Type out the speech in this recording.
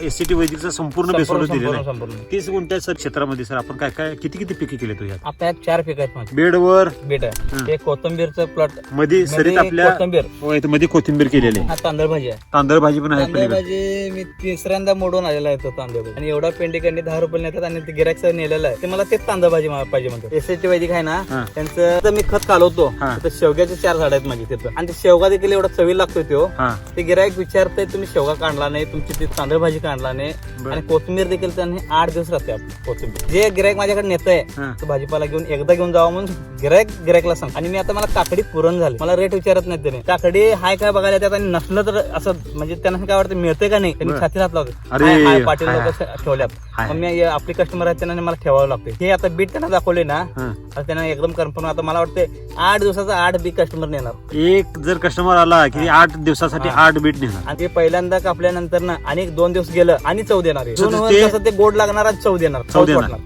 एससीटी वैदिकचा संपूर्ण बेसवर संपूर्ण दिलेला आहे. संपूर्ण. तीस गुंठ्या सर क्षेत्रामध्ये सर आपण काय काय किती किती पिके केले तुझ्या आता यात चार पीक आहेत माझे. बेडवर बेट हं. आहे हे कोथंबीरचं प्लॉट. मध्ये सरीत आपल्या कोथंबीर. हो, इथं मध्ये कोथिंबीर केलेली आहे. हा तांदळ भाजी आहे. तांदळ भाजी पण आहे तांदळ पलीकडे. भाजी मी तिसऱ्यांदा मोडून आलेला आहे तो तांदळ भाजी. आणि एवढा पेंडिकांनी दहा रुपये नेतात आणि ते गिरायक नेलेलं आहे. ते मला तेच तांदळ भाजी मा- पाहिजे म्हणतो एस टी वैदिक आहे ना हा. त्यांचं तर मी खत कालवतो. हा. तर शेवग्याचे चार झाड आहेत माझी तिथं. आणि ते शेवगा देखील एवढा चवी लागतोय तो. हा. ते गिरायक विचारतंय तुम्ही शेवगा काढला नाही तुमची ती तांदळ भाजी बरं. आणि कोथिंबीर देखील त्यांनी आठ दिवस राहते आपली कोथिंबीर. जे गिरायक माझ्याकडे नेतंय हा. तो भाजीपाला घेऊन एकदा घेऊन जावा म्हणून गिरायक गिरायकला सांग आणि मी आता मला काकडी पुरण झाली. मला रेट विचारत नाही त्याने. काकडी हाय काय बघायला येतात आणि नसलं तर असं म्हणजे त्यांना काय वाटतं मिळतंय का नाही? त्यांनी. छातीत हात लावते अरे, हाय, हाय, पाटील लोक ठेवल्यात. मग मी आपली कस्टमर आहेत त्यांना मला ठेवावं लागते हे आता बीट त्यांना दाखवले ना आता त्यांना एकदम कन्फर्म आता मला वाटतं आठ दिवसाचा आठ बी कस्टमर नेणार एक जर कस्टमर आला की आठ दिवसासाठी हा. आठ बीट नेणार आणि ते पहिल्यांदा कापल्यानंतर ना आणि एक दोन दिवस गेलं आणि चव देणार आहे. दोन ते- वर्ष ते गोड लागणार आणि चव देणार चव चव देणार. वाटणार.